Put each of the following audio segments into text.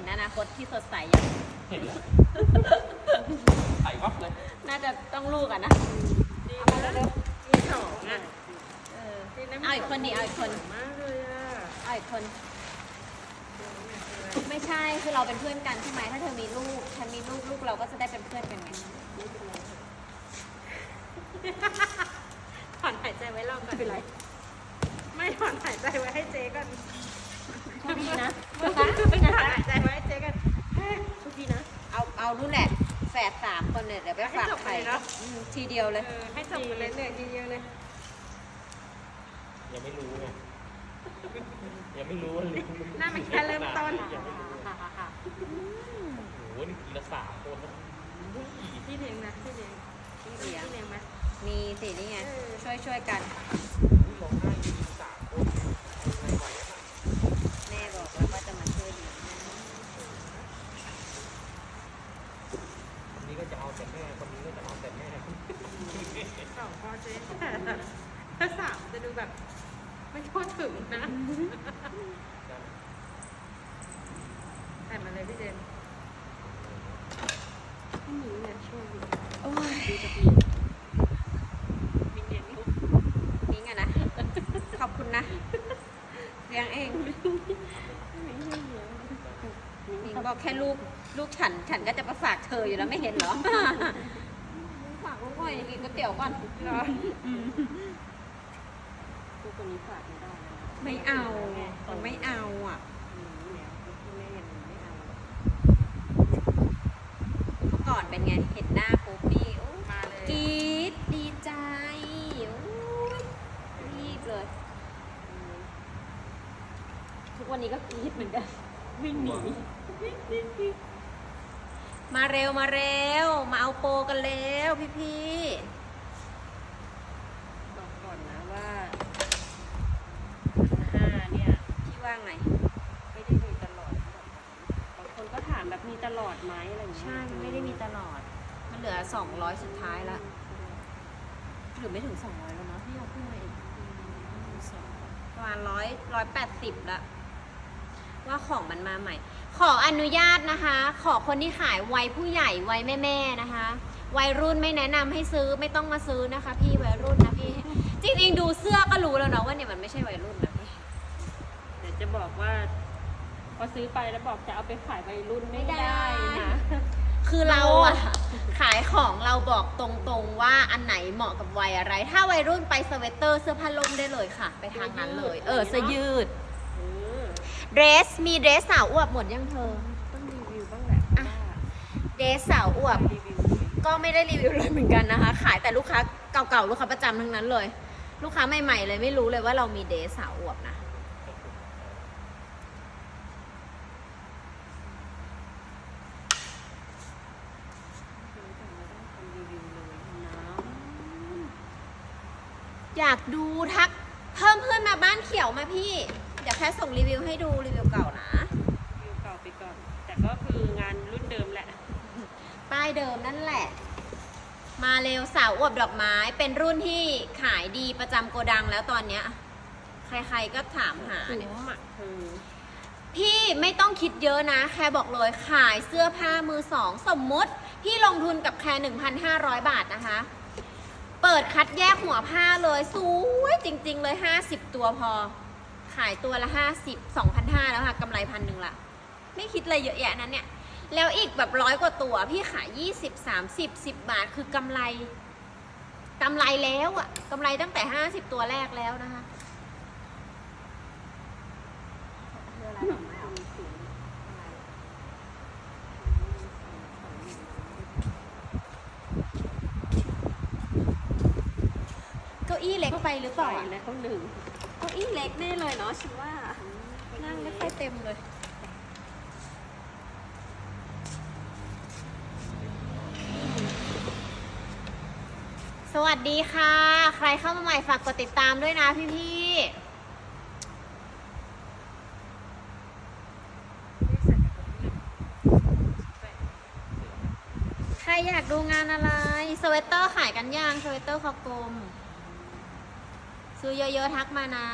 ห็นอนาคตที่สดใสยังเห็นแล้วใส่วับเลย น่าจะต้องลูกอะนะเอามาเร็วมีสองอะๆเออดีะเอาอีกคนดิเอาอีกคนมากเลยอะเอาอีกคน ไม่ใช่คือเราเป็นเพื่อนกันใช่ไหมถ้าเธอมีลูกฉันมีลูกลูกเราก็จะได้เป็นเพื่อนกันไงถอนหายใจไว้รอบก่อนเป็นไร ไม่ถอนหายใจไว้ให้เจ๊ก่อน โชคดีนะถอนหายใจไว้ให้เจ๊ก่อนทุกทีนะ เอาเอานู่นแหละแฝดสามคนเนี่ยเดี๋ยวไปฝากให้จบไข่เลยเนอะอืมทีเดียวเลยเออให้จบกันเลยเหนื่อยทีเดียวเลย ยังไม่รู้ไงยังไม่รู้ว่าลิงหน้ามันแค่เริ่มต้น ยังไม่รู้โอ้โหนี่ทีละสามคนนะอุ้ยพี่เลี้ยงนะพี่เลี้ยงพี่เลี้ยงพี่เลี้ยงไหมมีสินี่ไงเออช่วยช่วยกันร้องไห้ทีสามคนไม่ไหวแล้วนะ แม่บอกแล้วว่าจะมาช่วยเลี้ยงนะ คนนี้ก็จะเอาแต่แม่คนนี้ก็จะเอาแต่แม่ สองพอเจ๊ถ้าสามจะดูแบบ ไม่ทั่วถึงนะแต่มาเลยพี่เจนพี่หมีเนี่ยช่วยดู โอ้ย ดูจะดีมีเนียนลูก นิ้งอะนะ ขอบคุณนะเลี้ยงเองนิ้งบอก แค่ลูกลูกฉัน ฉันก็จะมาฝากเธออยู่แล้วไม่เห็นเหรอ ฝากลูกหน่อยกินก๋วยเตี๋ยวก่อนเหรอลูกคนนี้ฝากไม่ได้นะไม่เอามันไม่เอาอะ อืมเนี่ยที่แม่ยังไม่เอาเมื่อก่อนเป็นไง เห็นหน้าปุ๊บนี่โอ้มาเลยกรี๊ดดีใจโอ้ยรีบเลย ทุกวันนี้ก็กรี๊ดเหมือนกันวิ่งหนี มาเร็วมาเร็ว มาเอาโปรกันเร็วพี่พี่บอกก่อนนะว่าห้าเนี่ยๆพี่ว่าไงไม่ได้มีตลอดบางคนก็ถามแบบมีตลอดไหมอะไรอย่างเงี้ยใช่มันไม่ได้มีตลอด มันเหลือ200สุดท้ายละหรือไม่ถึง200แล้วเนาะที่เอาขึ้นมาอีกประมาณร้อยร้อยแปดสิบละว่าของมันมาใหม่ ขออนุญาตนะคะ ขอคนที่ขายวัยผู้ใหญ่วัยแม่ๆนะคะ วัยรุ่นไม่แนะนำให้ซื้อไม่ต้องมาซื้อนะคะ พี่วัยรุ่นนะพี่จริงๆดูเสื้อก็รู้แล้วเนาะว่าเนี่ยมันไม่ใช่วัยรุ่นนะพี่เดี๋ยวจะบอกว่า พอซื้อไปแล้วบอกจะเอาไปขายวัยรุ่นไม่ไม่ได้ได้นะคือเราอะขายของเราบอกตรงๆว่าอันไหนเหมาะกับวัยอะไร ถ้าวัยรุ่นไปสเวตเตอร์เสื้อผ้าล่มได้เลยค่ะ ไปทางนั้นเลย เออเสื้อยืด เออเดรสมีเดรสสาวอวบหมดยังเธอ ต้องรีวิวบ้างแหละเพราะว่าเดรสสาวอวบ รีวิวเลยก็ไม่ได้รีวิวเลยเหมือนกันนะคะ ขายแต่ลูกค้าเก่าๆ ลูกค้าประจำทั้งนั้นเลย ลูกค้าใหม่ๆเลยไม่รู้เลยว่าเรามีเดรสสาวอวบนะทำรีวิวเลยนะอยากดูทักเพิ่มเพื่อนมาบ้านเขียวมาพี่ เดี๋ยวแค่ส่งรีวิวให้ดูรีวิวเก่านะรีวิวเก่าไปก่อน แต่ก็คืองานรุ่นเดิมแหละ ป้ายเดิมนั่นแหละ มาเร็วสาวอวบดอกไม้เป็นรุ่นที่ขายดีประจำโกดังแล้วตอนเนี้ย ใครๆก็ถามหาเนี่ยคุ้มอะคือพี่ไม่ต้องคิดเยอะนะ แค่บอกเลยขายเสื้อผ้ามือสอง สมมุติ พี่ลงทุนกับแค่1,500 บาทนะคะ เปิดคัดแยกหัวผ้าเลย สวยจริง ๆ เลย 50 ตัวพอ ขายตัวละ50 2,500แล้วค่ะกำไรพันหนึ่งละไม่คิดอะไรเยอะแยะนั้นเนี่ย แล้วอีกแบบร้อยกว่าตัว พี่ขาย20 30 10บาทคือกำไรกำไรแล้วอะกำไรตั้งแต่50ตัวแรกแล้วนะคะเก้าอี้เล็กไปหรือเปล่าอยอะแล้วเขาหนึ่ง เก้าอี้เล็กแน่เลยเนาะฉันว่านั่งไม่ค่อยเต็มเลย สวัสดีค่ะ ใครเข้ามาใหม่ฝากกดติดตามด้วยนะพี่พี่ๆใครอยากดูงานอะไร สเวตเตอร์ขายกันย่างสเวตเตอร์คอกลม ซื้อเยอะๆทักมานะ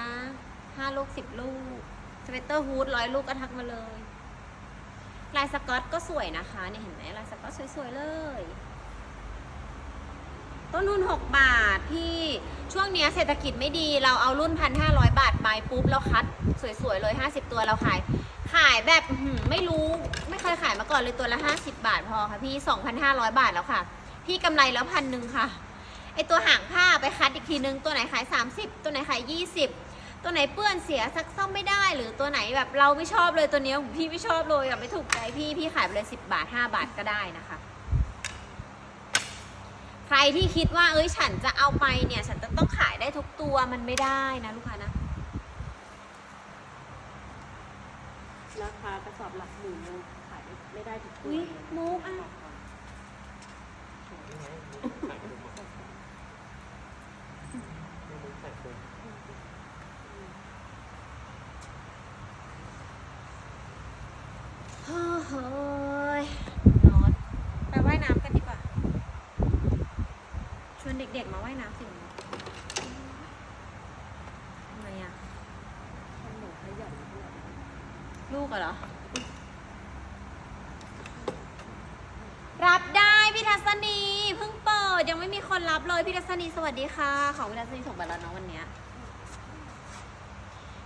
ห้าลูกสิบลูกสเวตเตอร์ฮูดร้อยลูกก็ทักมาเลย ลายสกอตก็สวยนะคะเนี่ยเห็นไหมลายสกอตสวยๆเลย ต้นทุน6บาทพี่ช่วงเนี้ยเศรษฐกิจไม่ดีเราเอารุ่น1,500บาทไปปุ๊บเราคัด สวยๆเลย50ตัวเราขาย ขายแบบไม่รู้ไม่เคยขายมาก่อนเลยตัวละ50บบาทพอค่ะพี่2,500บาทแล้วค่ะ พี่กำไรแล้วพันหนึ่งค่ะ ไอตัวหางผ้าไปคัดอีกทีนึง ตัวไหนขาย 30 ตัวไหนขาย 20 ตัวไหนเปื้อนเสียซักซ่อมไม่ได้ หรือตัวไหนแบบเราไม่ชอบเลยตัวเนี้ยพี่ไม่ชอบเลยอะไม่ถูกใจพี่พี่ขายไปเลย 10 บาท 5 บาทก็ได้นะคะ ใครที่คิดว่าเอ้ยฉันจะเอาไปเนี่ย ฉันจะต้องขายได้ทุกตัวมันไม่ได้นะลูกค้านะราคากระสอบหลักหมื่นยังขายไม่ได้ทุกตัวอุ๊ยเลยมุกอะ นี่ไงใส่คุมอะนี่มุกใส่คุม เฮ้ยร้อนไปว่ายน้ำกันดีกว่า ชวนเด็กๆมาว่ายน้ำสิทำไมอะ มันเหมือนขยันขนาดนั้น ลูกอะเหรอ รับได้พี่ทัศนีเพิ่งเปิดยังไม่มี คนรับเลยพี่ทัศนีสวัสดีค่ะ ของพี่ทัศนีส่งไปแล้วเนาะวันเนี้ย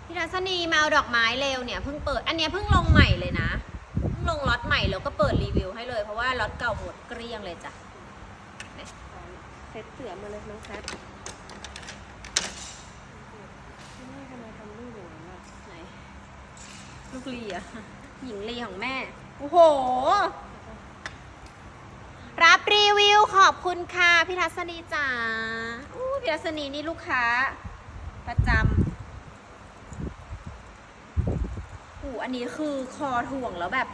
พี่ทัศนีมาเอาดอกไม้เร็วเนี่ยเพิ่งเปิดอันเนี้ยเพิ่งลงใหม่เลยนะเพิ่งลงล็อตใหม่แล้วก็เปิดรีวิวให้เลยเพราะว่าล็อตเก่าหมดเกลี้ยงเลยจ้ะเซตเสือมาเลยน้องแซทแม่ทำไมทำลูกอย่างนั้นอะไหนลูกลีอะหญิงลีของแม่โอ้โห รับรีวิวขอบคุณค่ะพี่ทัศนีจ๋าพี่ทัศนีนี่ลูกค้า ประจำอู้อันนี้คือคอถ่วงแล้วแบบ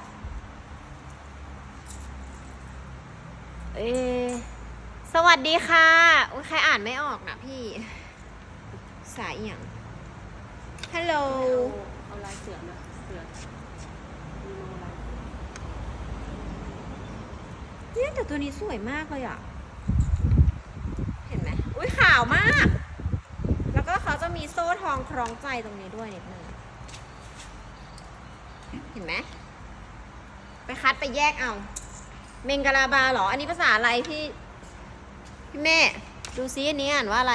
เอ สวัสดีค่ะใครอ่านไม่ออกนะพี่ สายอย่างฮัลโหลเอาลายเสือมาเสือมีโมลาย เนี่ยแต่ตัวนี้สวยมากเลยอะ เห็นไหมอุ้ยขาวมาก แล้วก็เขาจะมีโซ่ทองคล้องใจตรงนี้ด้วยนิดนึง เห็นไหม ไปคัดไปแยกเอา เมงกะลาบาเหรอ อันนี้ภาษาอะไรพี่ พี่แม่ ดูซิอันนี้อ่านว่าอะไร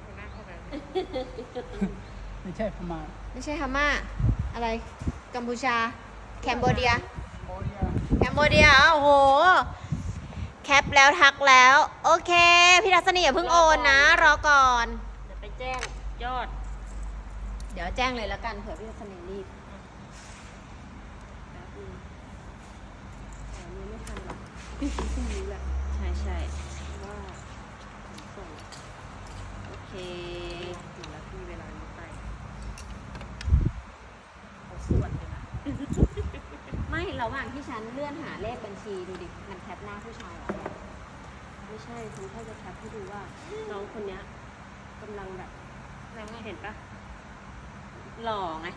เอาหน้าเข้าไปไม่ใช่พม่า ไม่ใช่ฮาม่า อะไร กัมพูชา แคนเบเดียโมเดีย แคมโบเดียโอ้โห แคปแล้วทักแล้ว โอเค พี่ทัศนีอย่าเพิ่งโอนนะ รอก่อน เดี๋ยวไปแจ้งยอด เดี๋ยวแจ้งเลยแล้วกันเผื่อพี่ทัศนีรีบแป๊บนึงแต่อันนี้ไม่ทันหรอกพรุ่งนี้แหละ ใช่ใช่ว่าส่งโอเค ถึงแล้วที่เวลานี้ไป โอ้สวดเลยนะ ไม่ ระหว่างที่ฉันเลื่อนหาเลขบัญชีดูดิ มันแคปหน้าผู้ชายเหรอไม่ใช่ฉันแค่จะแคปให้ดูว่า น้องคนเนี้ยกำลังแบบเห็นปะหล่อไง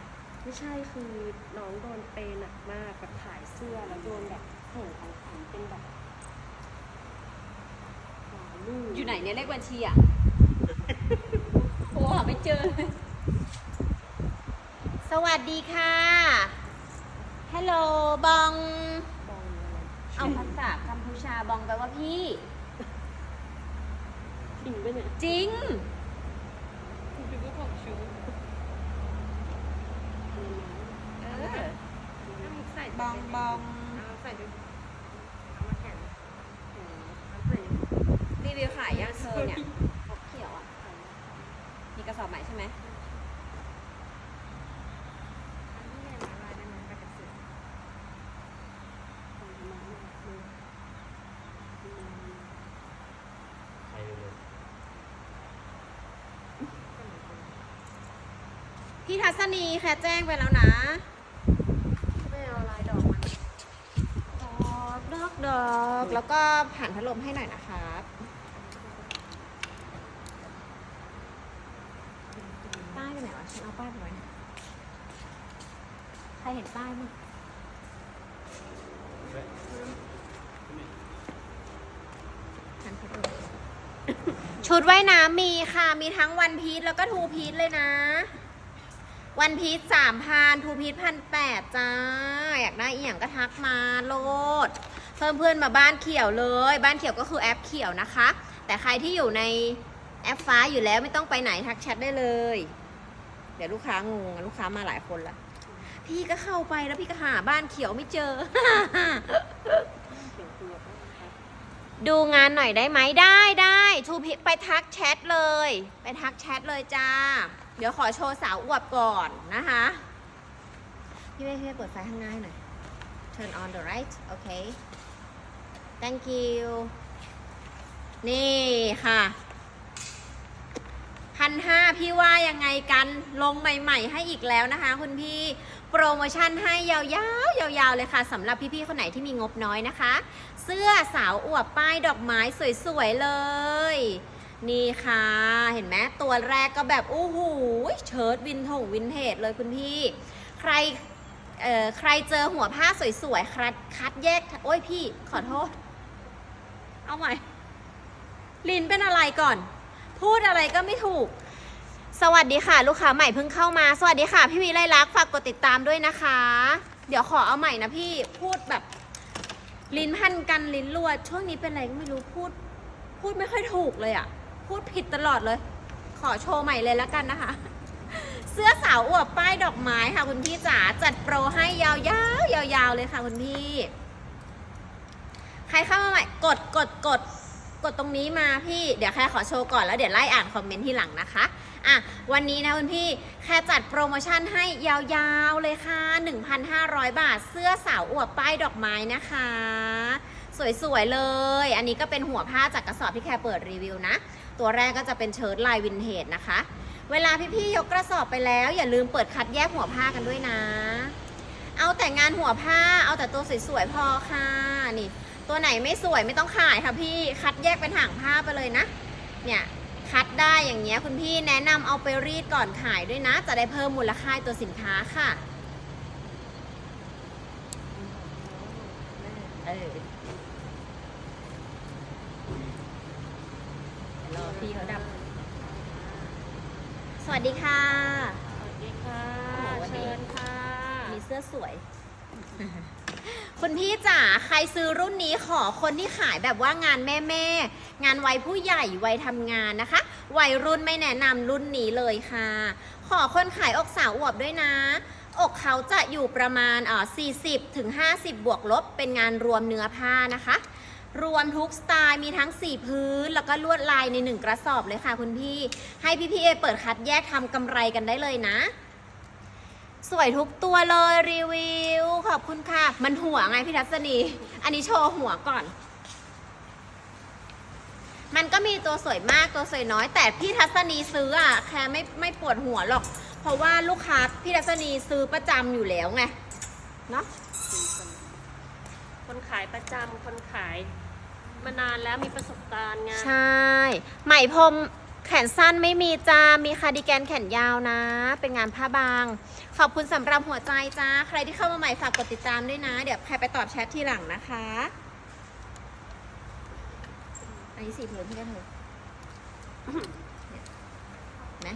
ไม่ใช่คือน้องโดนเปย์หนักมากแบบขายเสื้อแล้วโดนแบบส่งของขวัญเป็นแบบหลายลูกอยู่ไหนเนี่ยเลขบัญชีอะ โอ้หาไม่เจอเลยสวัสดีค่ะ ฮัลโหลบองบองอะไรเอาภาษากัมพูชาบองแปลว่าพี่ จริงปะเนี่ยจริง คุณเป็นผู้ของชูเออถ้ามุกใส่บองบองเอาใส่ดูเอามาแขนเอาใส่รีวิวขายยังเธอเนี่ยครบเขียวอะ มีกระสอบใหม่ใช่ไหม อันนี้เนี่ยลายได้ไหมไปกับเสือ ใส่เลย พี่ทัศนีแค่แจ้งไปแล้วนะไม่เอาลายดอกมันดอกดอกดอกแล้วก็ผ่านพัดลมให้หน่อยนะครับป้ายไปไหนวะฉันเอาป้ายไปไว้นะใครเห็นป้ายมั้งผ่านพัดลมชุดว่ายน้ำมีค่ะ มีทั้งวันพีชแล้วก็ทูพีชเลยนะ วันพีชสามพันทูพีชพันแปดจ้า อยากได้อีหยังก็ทักมาโลด เพิ่มเพื่อนมาบ้านเขียวเลย บ้านเขียวก็คือแอปเขียวนะคะ แต่ใครที่อยู่ในแอปฟ้าอยู่แล้วไม่ต้องไปไหนทักแชทได้เลย เดี๋ยวลูกค้างงลูกค้ามาหลายคนละพี่ก็เข้าไปแล้วพี่ก็หาบ้านเขียวไม่เจอ ดูงานหน่อยได้ไหมได้ได้ทูพิไปทักแชทเลย ไปทักแชทเลยจ้า เดี๋ยวขอโชว์สาวอวบก่อนนะคะ พี่เม่พี่เม่เปิดไฟข้างหน้าหน่อย turn on the light โอเค thank you นี่ค่ะพันห้าพี่ว่ายังไงกันลงใหม่ ๆ ให้อีกแล้วนะคะ คุณพี่โปรโมชั่นให้ยาวๆยาวๆเลยค่ะสำหรับพี่ๆคนไหนที่มีงบน้อยนะคะ เสื้อสาวอวบป้ายดอกไม้สวยๆเลย นี่ค่ะ เห็นไหมตัวแรกก็แบบโอ้โหเชิ้ตวินทงวินเทจเลยคุณพี่ ใครเอ่อใครเจอหัวผ้าสวยๆคัดคัดแยก โอ้ยพี่ขอโทษ เอาใหม่ลินเป็นอะไรก่อน พูดอะไรก็ไม่ถูก สวัสดีค่ะ ลูกค้าใหม่เพิ่งเข้ามา สวัสดีค่ะ พี่วีไลลักฝากกดติดตามด้วยนะคะ เดี๋ยวขอเอาใหม่นะพี่พูดแบบ ลิ้นพันกันลิ้นรัวช่วงนี้เป็นอะไรก็ไม่รู้พูด พูดไม่ค่อยถูกเลยอะ่ะ พูดผิดตลอดเลย ขอโชว์ใหม่เลยแล้วกันนะคะ เสื้อสาวอวบป้ายดอกไม้ค่ะคุณพี่จ๋าจัดโปรให้ยาวๆยาวๆเลยค่ะคุณพี่ ใครเข้ามาใหม่กดกดกดกดตรงนี้มาพี่เดี๋ยวแค่ขอโชว์ก่อนแล้วเดี๋ยวไล่อ่านคอมเมนต์ที่หลังนะคะอะวันนี้นะคุณพี่แค่จัดโปรโมชั่นให้ยาวๆเลยค่ะ 1,500 บาท เสื้อสาวอวบป้ายดอกไม้นะคะ สวยๆเลย อันนี้ก็เป็นหัวผ้าจากกระสอบที่แค่เปิดรีวิวนะ ตัวแรกก็จะเป็นเชิ้ตลายวินเทจนะคะ เวลาพี่ๆยกกระสอบไปแล้ว อย่าลืมเปิดคัดแยกหัวผ้ากันด้วยนะ เอาแต่งานหัวผ้าเอาแต่ตัวสวยๆพอค่ะนี่ ตัวไหนไม่สวยไม่ต้องขายค่ะพี่คัดแยกเป็นห่างผ้าไปเลยนะ เนี่ยคัดได้อย่างเงี้ยคุณพี่แนะนำเอาไปรีดก่อนขายด้วยนะ จะได้เพิ่มมูลค่าตัวสินค้าค่ะเออ เดี๋ยวรอพี่เขาดับสวัสดีค่ะ สวัสดีค่ะวันนี้เชิญค่ะ มีเสื้อสวย คุณพี่จ๋าใครซื้อรุ่นนี้ขอคนที่ขายแบบว่างานแม่แม่ๆงานวัยผู้ใหญ่วัยทำงานนะคะ วัยรุ่นไม่แนะนำรุ่นนี้เลยค่ะ ขอคนขายอกสาวอวบด้วยนะอกเขาจะอยู่ประมาณเอ่อ40 ถึง 50 บวกลบ เป็นงานรวมเนื้อผ้านะคะ รวมทุกสไตล์มีทั้งสีพื้น แล้วก็ลวดลายในหนึ่งกระสอบเลยค่ะคุณพี่ ให้พี่พี่เอเปิดคัดแยกทำกำไรกันได้เลยนะ สวยทุกตัวเลยรีวิว ขอบคุณค่ะ มันหัวไงพี่ทัศนี อันนี้โชว์หัวก่อน มันก็มีตัวสวยมากตัวสวยน้อย แต่พี่ทัศนีซื้ออะแค่ไม่ไม่ปวดหัวหรอก เพราะว่าลูกค้าพี่ทัศนีซื้อประจำอยู่แล้วไงเนาะคนขายประจำคนขาย มานานแล้วมีประสบการณ์ไงใช่ ไหมพรมแขนสั้นไม่มีจ้า มีคาร์ดิแกนแขนยาวนะ เป็นงานผ้าบาง ขอบคุณสำหรับหัวใจจ้า ใครที่เข้ามาใหม่ฝากกดติดตามด้วยนะ เดี๋ยวใครไปตอบแชททีหลังนะคะ อันนี้สีพื้นพี่กันเถอะเนี่ยเห็นะ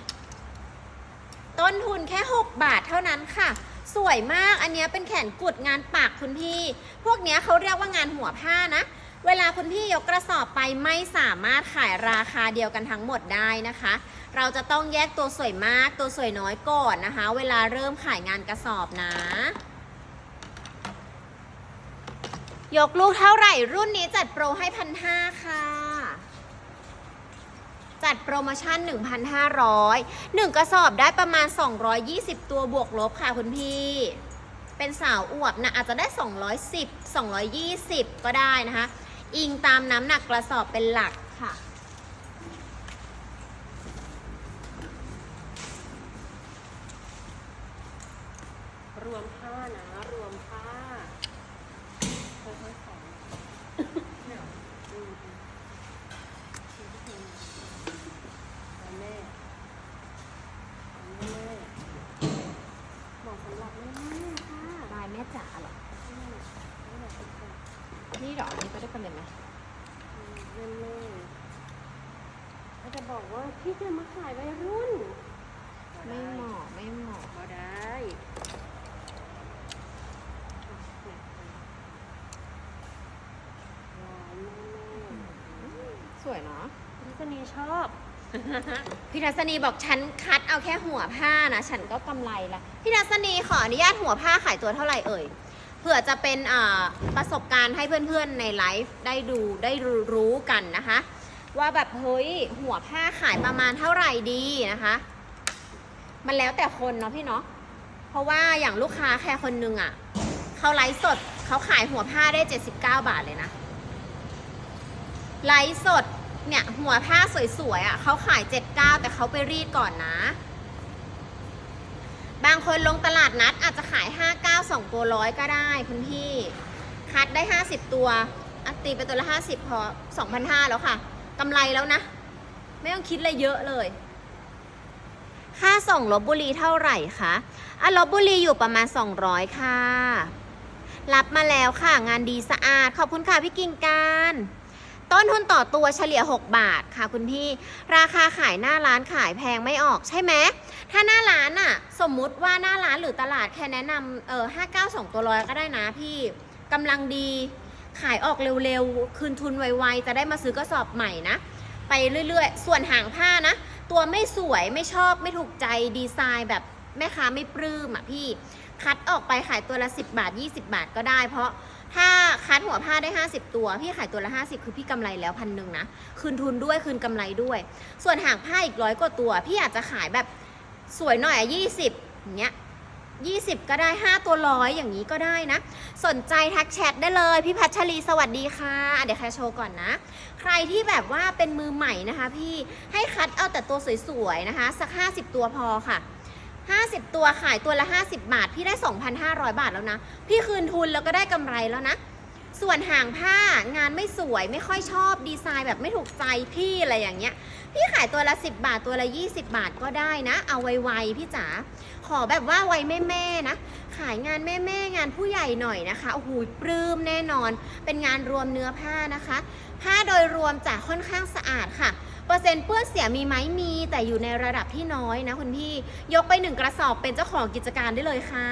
ต้นทุนแค่ 6 บาทเท่านั้นค่ะ สวยมาก อันนี้เป็นแขนกุดงานปากคุณพี่ พวกนี้เขาเรียกว่างานหัวผ้านะ เวลาคุณพี่ยกกระสอบไปไม่สามารถขายราคาเดียวกันทั้งหมดได้นะคะ เราจะต้องแยกตัวสวยมากตัวสวยน้อยก่อนนะคะ เวลาเริ่มขายงานกระสอบนะ ยกลูกเท่าไหร่ รุ่นนี้จัดโปรให้พันห้าค่ะ จัดโปรโมชั่น 1,500 1 กระสอบได้ประมาณ 220 ตัวบวกลบค่ะคุณพี่เป็นสาวอวบนะอาจจะได้ 210 220 ก็ได้นะคะ อิงตามน้ำหนักกระสอบเป็นหลักค่ะ รวมผ้านะ รวมผ้าค่อยๆใส่อืมเอาแม่เอาแม่เหมาะสำหรับแม่แม่ค่ะ ลายแม่จ๋าเหรอ แม่แม่แบบเป็นแบบ นี่เหรอ อันนี้ก็ได้กันเลยไหมแม่แม่ก็จะบอกว่าพี่จะมาขายวัยรุ่นไไม่เหมาะไม่เหมาะก็ได้หวานแม่สวยเนาะๆพิษณีชอบพี่ทัศนีบอกฉันคัดเอาแค่หัวผ้านะ ฉันก็กำไรละพี่ทัศนีขออนุญาตหัวผ้าขายตัวเท่าไหร่เอ่ยเผื่อจะเป็นประสบการณ์ให้เพื่อนๆในไลฟ์ได้ดูได้รู้กันนะคะ ว่าแบบเฮ้ยหัวผ้าขายประมาณเท่าไหร่ดีนะคะ มันแล้วแต่คนเนาะพี่เนาะเพราะว่าอย่างลูกค้าแค่คนนึงอะ่ะเขาไลฟ์สดเขาขายหัวผ้าได้ 79 บาทเลยนะไลฟ์สดเนี่ยหัวผ้าสวยๆอะ่ะเขาขาย 79 แต่เขาไปรีดก่อนนะ บางคนลงตลาดนัดอาจจะขาย 59 2 ตัวร้อยก็ได้คุณพี่ คัดได้ 50 ตัวอัตีไปตัวละ 50 พอ 2,500 แล้วค่ะ กำไรแล้วนะ ไม่ต้องคิดอะไรเยอะเลย ค่าส่งลบบุรีเท่าไหร่คะอะลบบุรีอยู่ประมาณ 200 ค่ะ รับมาแล้วค่ะ งานดีสะอาด ขอบคุณค่ะพี่กิ่งการ ต้นทุนต่อตัวเฉลี่ย 6 บาทค่ะคุณพี่ ราคาขายหน้าร้านขายแพงไม่ออกใช่ไหมถ้าหน้าร้านอะสมมุติว่าหน้าร้านหรือตลาดแค่แนะนำเออ592ตัวร้อยก็ได้นะพี่กำลังดีขายออกเร็วๆ คืนทุนไวๆ จะได้มาซื้อกระสอบใหม่นะ ไปเรื่อยๆ ส่วนหางผ้านะ ตัวไม่สวยไม่ชอบไม่ถูกใจดีไซน์แบบแม่ค้าไม่ปลื้มอะพี่ คัดออกไปขายตัวละ 10 บาท 20 บาทก็ได้ เพราะ ถ้าคัดหัวผ้าได้ 50 ตัว พี่ขายตัวละ 50 คือพี่กำไรแล้วพันหนึ่งนะ คืนทุนด้วยคืนกำไรด้วย ส่วนหางผ้าอีกร้อยกว่าตัว พี่อาจจะขายแบบสวยหน่อยอะ20อย่างเงี้ย20ก็ได้ 5 ตัวร้อยอย่างนี้ก็ได้นะ สนใจทักแชทได้เลย พี่พัชรีสวัสดีค่ะ เดี๋ยวแค่โชว์ก่อนนะ ใครที่แบบว่าเป็นมือใหม่นะคะ พี่ให้คัดเอาแต่ตัวสวยๆนะคะ สัก 50 ตัวพอค่ะ 50 ตัวขายตัวละ 50 บาท พี่ได้ 2,500 บาทแล้วนะ พี่คืนทุนแล้วก็ได้กำไรแล้วนะ ส่วนห่างผ้างานไม่สวยไม่ค่อยชอบดีไซน์แบบไม่ถูกใจพี่อะไรอย่างเงี้ย พี่ขายตัวละ 10 บาทตัวละ 20 บาทก็ได้นะ เอาไวๆพี่จ๋าขอแบบว่าไวแม่ๆนะ ขายงานแม่ๆงานผู้ใหญ่หน่อยนะคะโอ้โหปลื้มแน่นอน เป็นงานรวมเนื้อผ้านะคะ ผ้าโดยรวมจะค่อนข้างสะอาดค่ะ เปอร์เซ็นต์เปื้อนเสียมีไหมมี แต่อยู่ในระดับที่น้อยนะคุณพี่ ยกไปหนึ่งกระสอบเป็นเจ้าของกิจการได้เลยค่ะ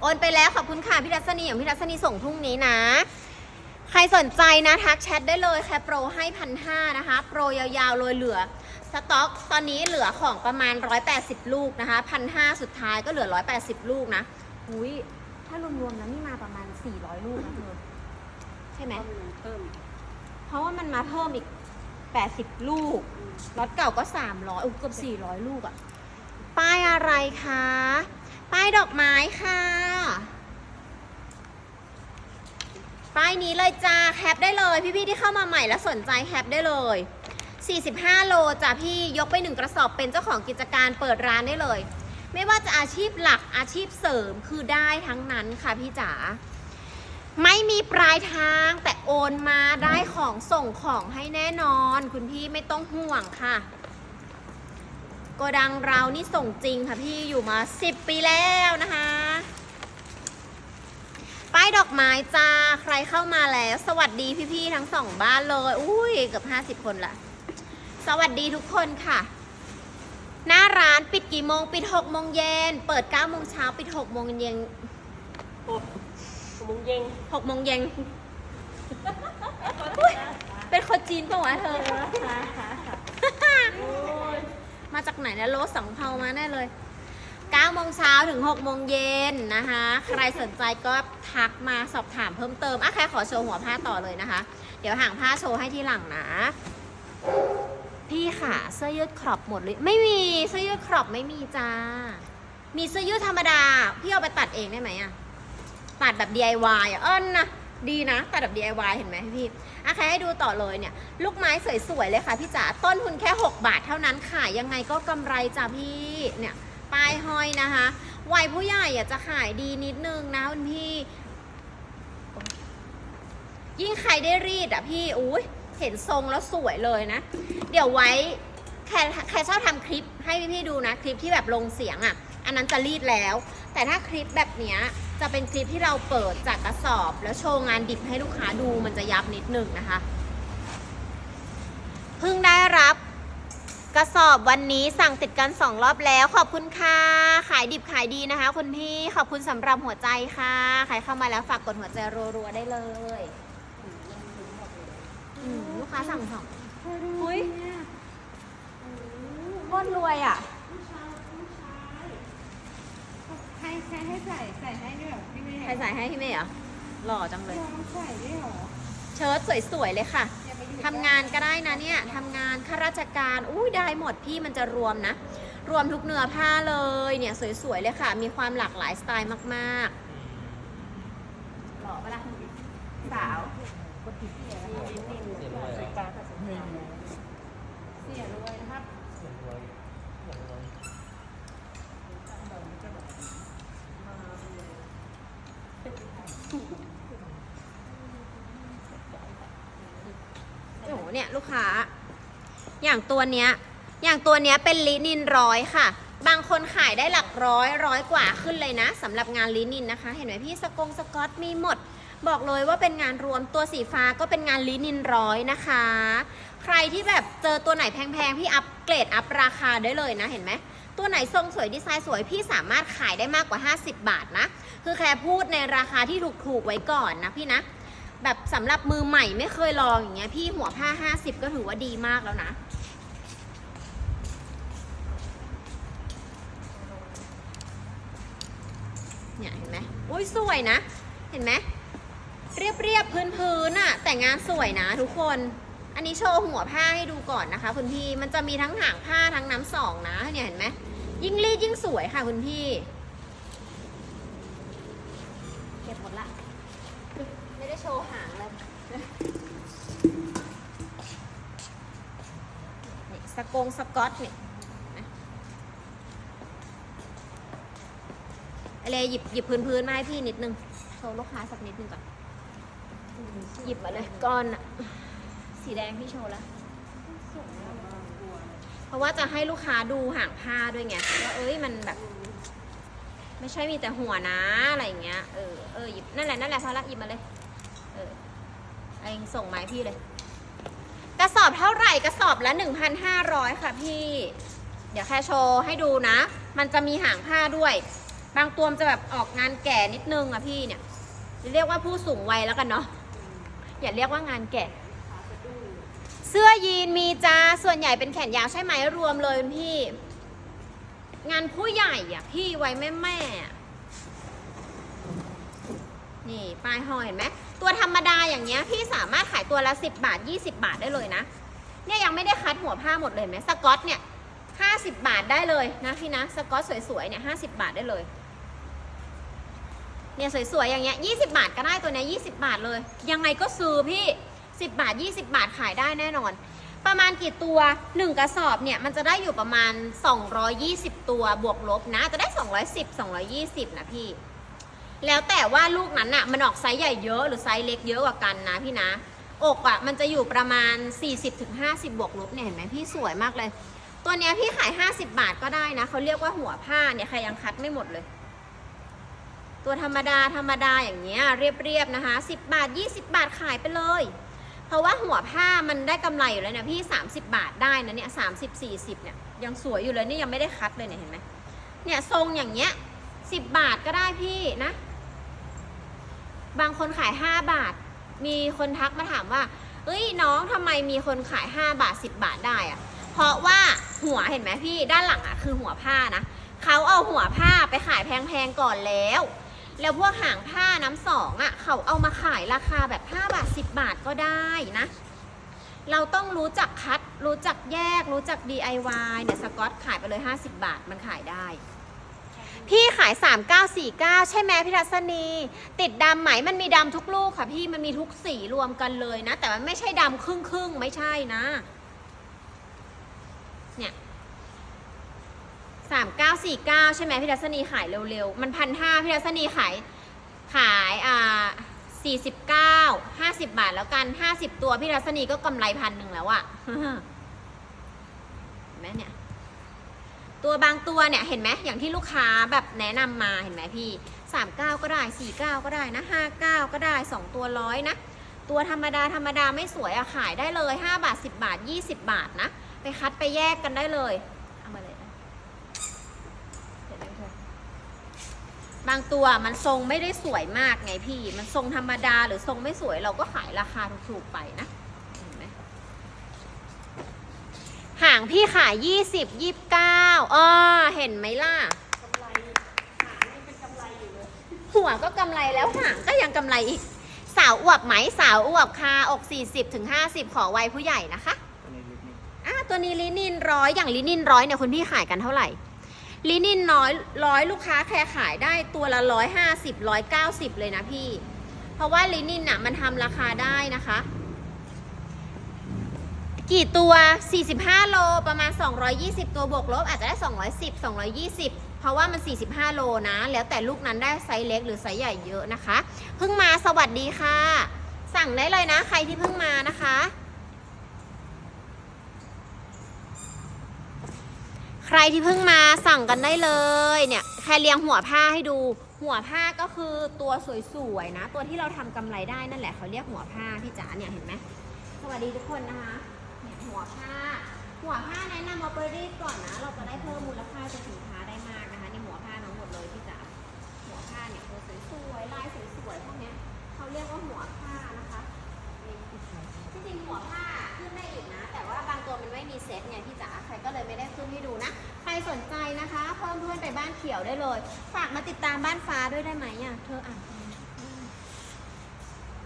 โอนไปแล้วขอบคุณค่ะพี่รัศนีของพี่รัศนีส่งพรุ่งนี้นะ ใครสนใจนะทักแชทได้เลยแค่โปรให้พันห้านะคะ โปรยาวๆเลยเหลือสต็อกตอนนี้เหลือของประมาณ 180 ลูกนะคะพันห้าสุดท้ายก็เหลือ 180 ลูกนะอุ้ยถ้ารวมๆแล้วนี่มาประมาณ 400 ลูกนะเธอใช่ไหมเพิ่ม เพราะว่ามันมาเพิ่มอีก 80 ลูกรถเก่าก็ 300อุ้เกือบ400 ลูกอะป้ายอะไรคะ ป้ายดอกไม้ค่ะ ป้ายนี้เลยจ้าแคปได้เลยพี่ๆที่เข้ามาใหม่แล้วสนใจแคปได้เลย 45 โลจ้ะพี่ยกไปหนึ่งกระสอบเป็นเจ้าของกิจการเปิดร้านได้เลย ไม่ว่าจะอาชีพหลักอาชีพเสริมคือได้ทั้งนั้นค่ะพี่จ๋า ไม่มีปลายทางแต่โอนมาได้ของส่งของให้แน่นอน คุณพี่ไม่ต้องห่วงค่ะโกดังเรานี่ส่งจริงค่ะพี่อยู่มา 10 ปีแล้วนะคะ ป้ายดอกไม้จ้าใครเข้ามาแล้ว สวัสดีพี่ๆทั้งสองบ้านเลย อุ้ยเกือบ50 คนละ สวัสดีทุกคนค่ะหน้าร้านปิดกี่โมง ปิด6โมงเย็น เปิด9โมงเช้าปิด6โมงเย็น โอ้มุงเยงหกโมงเย็นอุ๊ยเป็นคนจีนปะวะเธอ มาจากไหนนะโรสสองเผามาแน่เลย9โมงเช้าถึง6โมงเย็นนะคะ ใครสนใจก็ทักมาสอบถามเพิ่มเติมอะใครขอโชว์หัวผ้าต่อเลยนะคะ เดี๋ยวห่างผ้าโชว์ให้ที่หลังนะ พี่ค่ะเสื้อยืดครอบหมดเลย ไม่มีเสื้อยืดครอบไม่มีจ้า มีเสื้อยืดธรรมดา พี่เอาไปตัดเองได้ไหมอะ ตัดแบบ DIY อะเอิ้นนะดีนะตัดแบบ DIY เห็นไหมพี่อะใครให้ดูต่อเลยเนี่ย ลูกไม้สวยๆเลยค่ะพี่จ๋าต้นทุนแค่ 6 บาทเท่านั้นขายยังไงก็กำไรจ้ะพี่เนี่ยป้ายห้อยนะคะวัยผู้ใหญ่อะจะขายดีนิดนึงนะคุณพี่ ยิ่งใครได้รีดอะพี่อุ้ยเห็นทรงแล้วสวยเลยนะ เดี๋ยวไว้ใครใครชอบทำคลิปให้พี่ๆดูนะ คลิปที่แบบลงเสียงอะ อันนั้นจะรีดแล้ว แต่ถ้าคลิปแบบเนี้ย จะเป็นคลิปที่เราเปิดจากกระสอบ แล้วโชว์งานดิบให้ลูกค้าดูมันจะยับนิดหนึ่งนะคะเพิ่งได้รับกระสอบวันนี้สั่งติดกัน2รอบแล้ว ขอบคุณค่ะ ขายดิบขายดีนะคะคุณพี่ขอบคุณสำหรับหัวใจค่ะใครเข้ามาแล้วฝากกดหัวใจรัวๆได้เลยลูกค้าสั่งสองอุ้ยโคตรรวยอะ ใครใครให้ใส่ใส่ให้ด้วยเหรอพี่เมย์ใครใส่ให้พี่เมย์เหรอหล่อจังเลยลองใส่ด้วยเหรอเชิ้ตสวยๆเลยค่ะ อย่าไปอยู่ทำงานก็ได้นะเนี่ยทำงานข้าราชการ อุ้ยได้หมดพี่มันจะรวมนะ รวมทุกเนื้อผ้าเลยเนี่ยสวยๆเลยค่ะ มีความหลากหลายสไตล์มากๆหล่อปะล่ะสาวไม่มี เสียรวยนะครับ โอ้โหเนี่ยลูกค้า อย่างตัวเนี้ย อย่างตัวเนี้ยเป็นลินินร้อยค่ะ บางคนขายได้หลักร้อยร้อยกว่าขึ้นเลยนะสำหรับงานลินินนะคะ เห็นไหมพี่สกงสกอตมีหมด บอกเลยว่าเป็นงานรวมตัวสีฟ้าก็เป็นงานลินินร้อยนะคะ ใครที่แบบเจอตัวไหนแพงๆพี่อัพเกรดอัพราคาได้เลยนะเห็นไหมตัวไหนทรงสวยดีไซน์สวยพี่สามารถขายได้มากกว่า 50 บาทนะ คือแค่พูดในราคาที่ถูกๆไว้ก่อนนะพี่นะ แบบสำหรับมือใหม่ไม่เคยลองอย่างเงี้ยพี่หัวผ้า 50 ก็ถือว่าดีมากแล้วนะ เนี่ยเห็นไหม อุ้ยสวยนะ เห็นไหมเรียบเรียบพื้นพื้นๆอะแต่งงานสวยนะทุกคน อันนี้โชว์หัวผ้าให้ดูก่อนนะคะคุณพี่ มันจะมีทั้งหางผ้าทั้งน้ำสองนะเนี่ยเห็นไหมยิ่งรีดยิ่งสวยค่ะคุณพี่ เก็บหมดละ ไม่ได้โชว์หางเลยสกงสกอตเนี่ยนะ อะไรหยิบหยิบพื้นพื้นๆมาให้พี่นิดนึงโชว์ลูกค้าสักนิดนึงก่อน หยิบมาเลยก้อนอะสีแดงพี่โชว์แล้ว เพราะว่าจะให้ลูกค้าดูหางผ้าด้วยไงว่าเอ้ยมันแบบ ไม่ใช่มีแต่หัวนะอะไรอย่างเงี้ย เออ เออหยิบนั่นแหละนั่นแหละพอละหยิบมาเลย เออเองส่งมาให้พี่เลย กระสอบเท่าไหร่กระสอบละ 1,500 ค่ะพี่ เดี๋ยวแค่โชว์ให้ดูนะ มันจะมีหางผ้าด้วย บางตัวมันจะแบบออกงานแก่นิดนึงอะพี่เนี่ยเรียกว่าผู้สูงวัยแล้วกันเนาะอย่าเรียกว่างานแก่ เสื้อยีนมีจ้าส่วนใหญ่เป็นแขนยาวใช่ไหมรวมเลยพี่ งานผู้ใหญ่อะพี่ไว้แม่แม่นี่ปลายหอยเห็นไหมตัวธรรมดาอย่างเงี้ยพี่สามารถขายตัวละ 10 บาท 20 บาทได้เลยนะ เนี่ยยังไม่ได้คัดหัวผ้าหมดเลยเห็นไหมสกอตเนี่ย50 บาทได้เลยนะพี่นะสกอตสวยๆเนี่ย50 บาทได้เลย เนี่ยสวยๆอย่างเงี้ย20 บาทก็ได้ตัวเนี้ย20 บาทเลย ยังไงก็ซื้อพี่ 10 บาท 20 บาทขายได้แน่นอน ประมาณกี่ตัว 1 กระสอบเนี่ยมันจะได้อยู่ประมาณ 220 ตัวบวกลบนะ จะได้ 210 220 นะพี่ แล้วแต่ว่าลูกนั้นอะมันออกไซส์ใหญ่เยอะหรือไซส์เล็กเยอะกว่ากันนะพี่นะ อกอะมันจะอยู่ประมาณ 40-50 บวกลบเนี่ยเห็นไหมพี่สวยมากเลย ตัวเนี้ยพี่ขาย 50 บาทก็ได้นะเขาเรียกว่าหัวผ้าเนี่ยใครยังคัดไม่หมดเลย ตัวธรรมดาธรรมดาอย่างเงี้ยเรียบๆนะคะ 10 บาท 20 บาทขายไปเลย เพราะว่าหัวผ้ามันได้กำไรอยู่แล้วเนี่ยพี่ 30 บาทได้นะเนี่ย30 40เนี่ยยังสวยอยู่เลยนี่ยังไม่ได้คัดเลยเนี่ยเห็นไหมเนี่ยทรงอย่างเงี้ย10บาทก็ได้พี่นะ บางคนขาย5บาท มีคนทักมาถามว่าเอ้ยน้องทำไมมีคนขาย5บาท10บาทได้อะเพราะว่าหัวเห็นไหมพี่ด้านหลังอะคือหัวผ้านะเขาเอาหัวผ้าไปขายแพงๆก่อนแล้ว แล้วพวกหางผ้าน้ำสองอะ่ะเขาเอามาขายราคาแบบ 5 บาท 10 บาทก็ได้นะ เราต้องรู้จักคัด รู้จักแยก รู้จัก DIY เนี่ยสกอตขายไปเลย 50 บาทมันขายได้ พี่ขาย 3949 ใช่ไหมพี่ทัศนี ติดดำไหมมันมีดำทุกลูกค่ะพี่มันมีทุกสีรวมกันเลยนะ แต่มันไม่ใช่ดำครึ่งครึ่งไม่ใช่นะ เนี่ย สามเก้าสี่เก้าใช่ไหมพี่ทัศนีขายเร็วๆ มันพันห้าพี่ทัศนีขาย ขายอ่าสี่สิบเก้าห้าสิบบาทแล้วกันห้าสิบตัวพี่ทัศนีก็กำไรพันหนึ่งแล้วอะเห็นไหมเนี่ย ตัวบางตัวเนี่ยเห็นไหมอย่างที่ลูกค้าแบบแนะนำมาเห็นไหมพี่สามเก้าก็ได้สี่เก้าก็ได้นะห้าเก้าก็ได้สองตัวร้อยนะ ตัวธรรมดาธรรมดาไม่สวยอะขายได้เลยห้าบาทสิบบาทยี่สิบบาทนะ ไปคัดไปแยกกันได้เลยนะเดี๋ยวนะเธอ บางตัวมันทรงไม่ได้สวยมากไงพี่ มันทรงธรรมดาหรือทรงไม่สวยเราก็ขายราคาถูกๆไปนะเห็นไหมหางพี่ขายยี่สิบยี่สิบเก้าอ้อเห็นไหมล่ะกำไรหางนี่เป็นกำไรอยู่เลยหัวก็กำไรแล้วหางก็ยังกำไรอีก สาวอวบไหมสาวอวบคาอก40ถึง50ขอวัยผู้ใหญ่นะคะตัวนี้ลิปนี่อะตัวนี้ลินินร้อยอย่างลินินร้อยเนี่ยคุณพี่ขายกันเท่าไหร่ ลินินน้อยร้อยลูกค้าแค่ขายได้ตัวละร้อยห้าสิบร้อยเก้าสิบเลยนะพี่ เพราะว่าลินินน่ะมันทำราคาได้นะคะ กี่ตัว 45 โลประมาณ 220 ตัวบวกลบอาจจะได้ 210 220 เพราะว่ามัน 45 โลนะ แล้วแต่ลูกนั้นได้ไซส์เล็กหรือไซส์ใหญ่เยอะนะคะ เพิ่งมาสวัสดีค่ะ สั่งได้เลยนะ ใครที่เพิ่งมานะคะ ใครที่เพิ่งมาสั่งกันได้เลยเนี่ยแค่เรียงหัวผ้าให้ดู หัวผ้าก็คือตัวสวยๆนะ ตัวที่เราทำกำไรได้นั่นแหละเขาเรียกหัวผ้าพี่จ๋าเนี่ยเห็นไหมสวัสดีทุกคนนะคะเนี่ยหัวผ้า หัวผ้าแนะนำเอาไปรีดก่อนนะ เราจะได้เพิ่มมูลค่าจากสินค้าได้มากนะคะนี่หัวผ้าทั้งหมดเลยพี่จ๋าหัวผ้าเนี่ยตัวสวยๆลายสวยๆพวกเนี้ยเขาเรียกว่าหัวผ้านะคะที่จริงหัวผ้าขึ้นได้อีกนะ แต่ว่าบางตัวมันไม่มีเซ็ตไงพี่จ๋าใครก็เลยไม่ได้ขึ้นให้ดู สนใจนะคะ เพิ่มเพื่อนไปบ้านเขียวได้เลย ฝากมาติดตามบ้านฟ้าด้วยได้ไหมอะเธออ่าน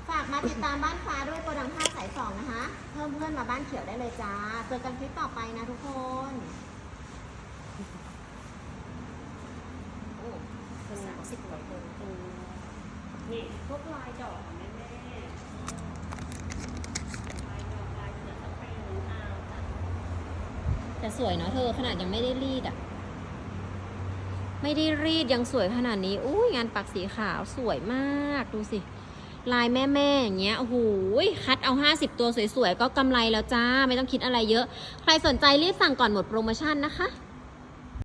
ฝากมาติดตามบ้านฟ้าด้วยโกดังผ้าสายสองนะคะ เพิ่มเพื่อนมาบ้านเขียวได้เลยจ้า เจอกันคลิปต่อไปนะทุกคนโอ้สามสิบกว่าคนนี่พวกลายดอกของแม่แม่ลายดอกลายเสือสเปนอ้าวจ้ะ แต่สวยเนาะเธอขนาดยังไม่ได้รีดอะไม่ได้รีดยังสวยขนาดนี้อุ้ยงานปักสีขาวสวยมากดูสิ ลายแม่แม่ๆอย่างเงี้ยโอ้โหคัดเอา 50 ตัวสวยๆ ก็กำไรแล้วจ้า ไม่ต้องคิดอะไรเยอะ ใครสนใจรีบสั่งก่อนหมดโปรโมชั่นนะคะ